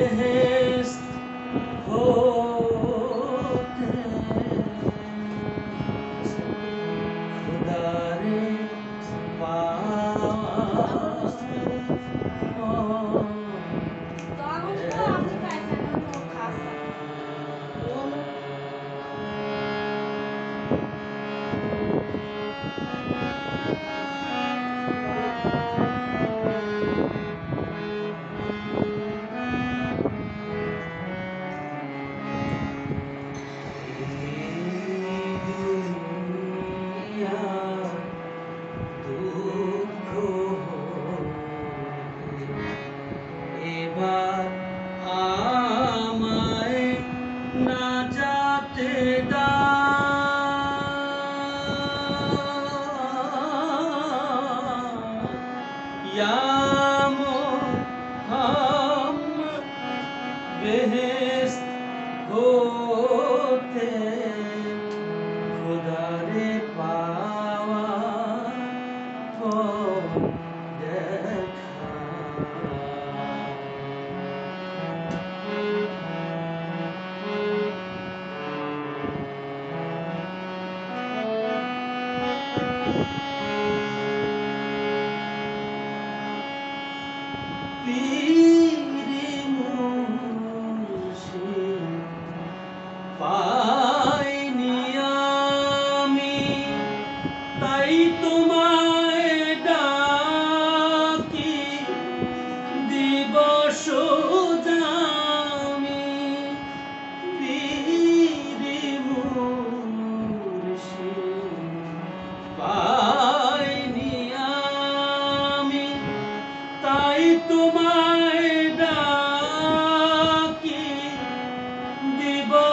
हैं বেহেস্ত হতে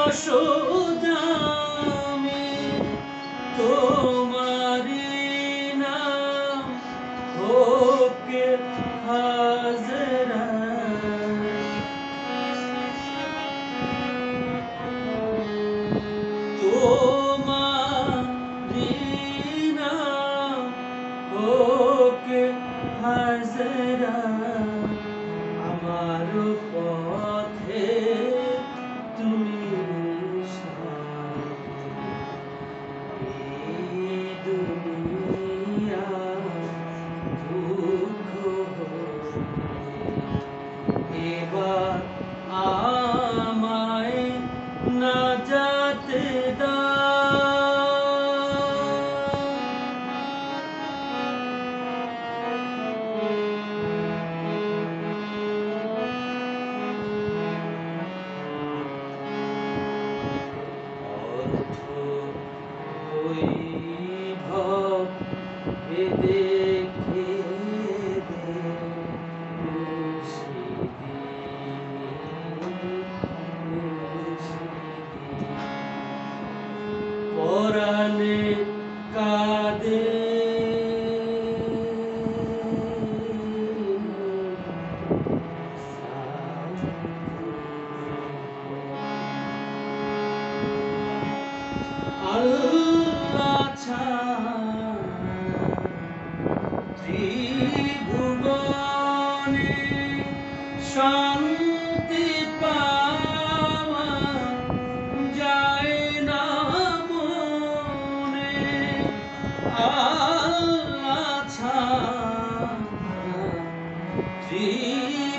যশোদামে তোমারি নাম ওকে হাজরা। তোমারি নাম ওকে হাজরা। আমার পর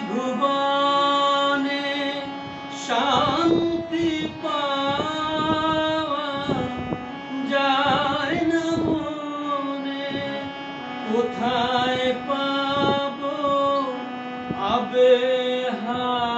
ভুবনে শান্তি পাওয়া যায় কোথায় পাবো আবে হা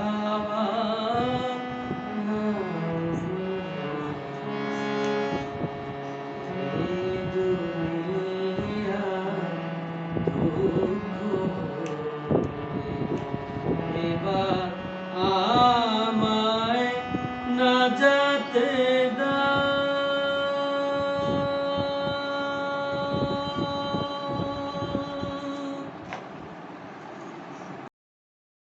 deda